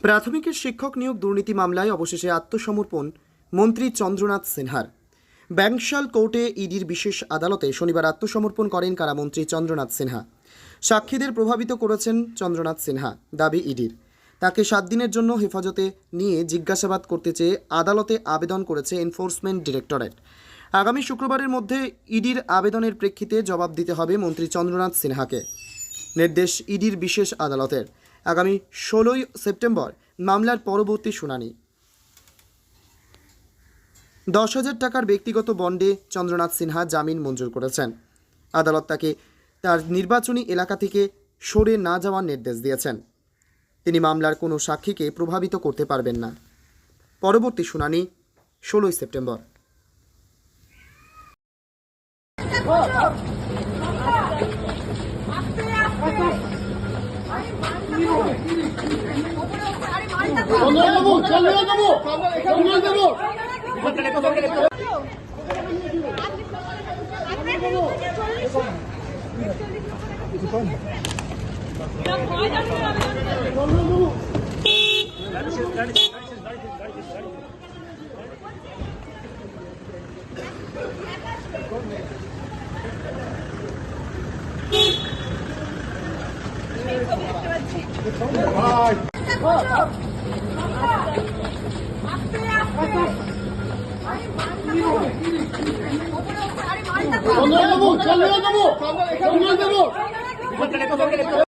প্রাথমিকের শিক্ষক নিয়োগ দুর্নীতি মামলায় অবশেষে আত্মসমর্পণ মন্ত্রী চন্দ্রনাথ সিনহার। ব্যাংশাল কোর্টে ইডির বিশেষ আদালতে শনিবার আত্মসমর্পণ করেন কারামন্ত্রী চন্দ্রনাথ সিনহা। সাক্ষীদের প্রভাবিত করেছেন চন্দ্রনাথ সিনহা, দাবি ইডির। তাকে সাত দিনের জন্য হেফাজতে নিয়ে জিজ্ঞাসাবাদ করতে চেয়ে আদালতে আবেদন করেছে এনফোর্সমেন্ট ডিরেক্টরেট। আগামী শুক্রবারের মধ্যে ইডির আবেদনের প্রেক্ষিতে জবাব দিতে হবে মন্ত্রী চন্দ্রনাথ সিনহাকে। নির্দেশ ইডির বিশেষ আদালতের। আগামী ষোলোই সেপ্টেম্বর মামলার পরবর্তী শুনানি দশ হাজার টাকার ব্যক্তিগত বন্ডে চন্দ্রনাথ সিনহা জামিন মঞ্জুর করেছেন আদালত তাকে তার নির্বাচনী এলাকা থেকে সরে না যাওয়ার নির্দেশ দিয়েছেন তিনি মামলার কোনো সাক্ষীকে প্রভাবিত করতে পারবেন না পরবর্তী শুনানি ষোলোই সেপ্টেম্বর Hi. চন্দ্রবাবু চন্দ্রবাবু চন্দ্রবাবু চন্দ্রবাবু চন্দ্রবাবু চন্দ্রবাবু